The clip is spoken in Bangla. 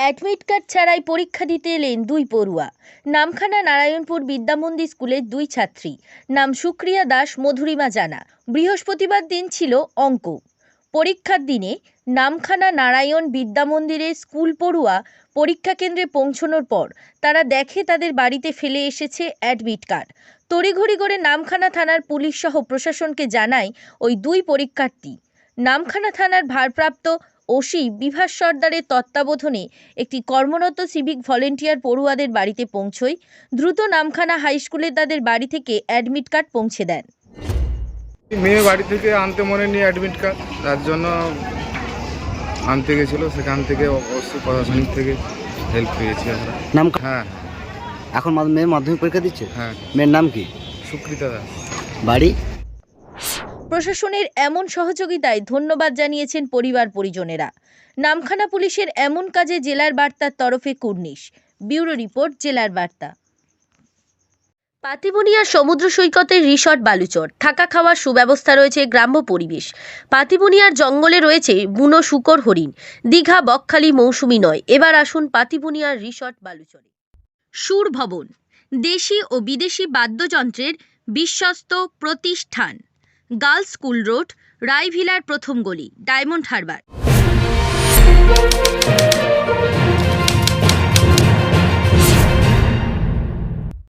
অ্যাডমিট কার্ড ছাড়াই পরীক্ষা দিতে এলেন দুই পড়ুয়া। নামখানা নারায়ণপুর বিদ্যামন্দির স্কুলের দুই ছাত্রী। নাম সুক্রিয়া দাস, মধুরিমা জানা। বৃহস্পতিবার দিন ছিল অঙ্ক। পরীক্ষার দিনে নামখানা নারায়ণ বিদ্যামন্দিরের স্কুল পড়ুয়া পরীক্ষা কেন্দ্রে পৌঁছানোর পর তারা দেখে তাদের বাড়িতে ফেলে এসেছে অ্যাডমিট কার্ড। তড়িঘড়ি করে নামখানা থানার পুলিশ সহ প্রশাসনকে জানায় ওই দুই পরীক্ষার্থী। নামখানা থানার ভারপ্রাপ্ত ওসি বিভাস সর্দারের তত্ত্বাবধানে একটি কর্মরত সিভিক ভলেন্টিয়ার পড়ুয়াদের বাড়িতে পৌঁছয় দ্রুত নামখানা হাই স্কুলে তাদের বাড়ি থেকে অ্যাডমিট কার্ড পৌঁছে দেন। মেয়ে বাড়ি থেকে আনতে মনে নিয়ে অ্যাডমিট কার্ড তার জন্য আনতে গেছিল সেখান থেকে অবশ্যই প্রশাসনিক থেকে হেল্প পেয়েছি আমরা। নাম হ্যাঁ। এখন মেয়ে মাধ্যমিক পরীক্ষা দিচ্ছে? হ্যাঁ। মেয়ের নাম কি? সুকৃতা দাস। বাড়ি? প্রশাসনের এমন সহযোগিতায় ধন্যবাদ জানিয়েছেন পরিবার পরিজনেরা। নামখানা পুলিশের এমন কাজে জেলার বার্তার তরফে কুর্নিশ। ব্যুরো রিপোর্ট, জেলার বার্তা। পাতিবুনিয়ার সমুদ্র সৈকতের রিসর্ট বালুচর। থাকা খাওয়ার সুব্যবস্থা রয়েছে গ্রাম্য পরিবেশ। পাতিবুনিয়ার জঙ্গলে রয়েছে বুনো শুকর হরিণ। দীঘা, বকখালি, মৌসুমি নয়। এবার আসুন পাতিবুনিয়ার রিসর্ট বালুচরে। সুর ভবন দেশি ও বিদেশি বাদ্যযন্ত্রের বিশ্বস্ত প্রতিষ্ঠান। গার্লস স্কুল রোড রায়ভিলার প্রথম গলি ডায়মন্ড হারবার।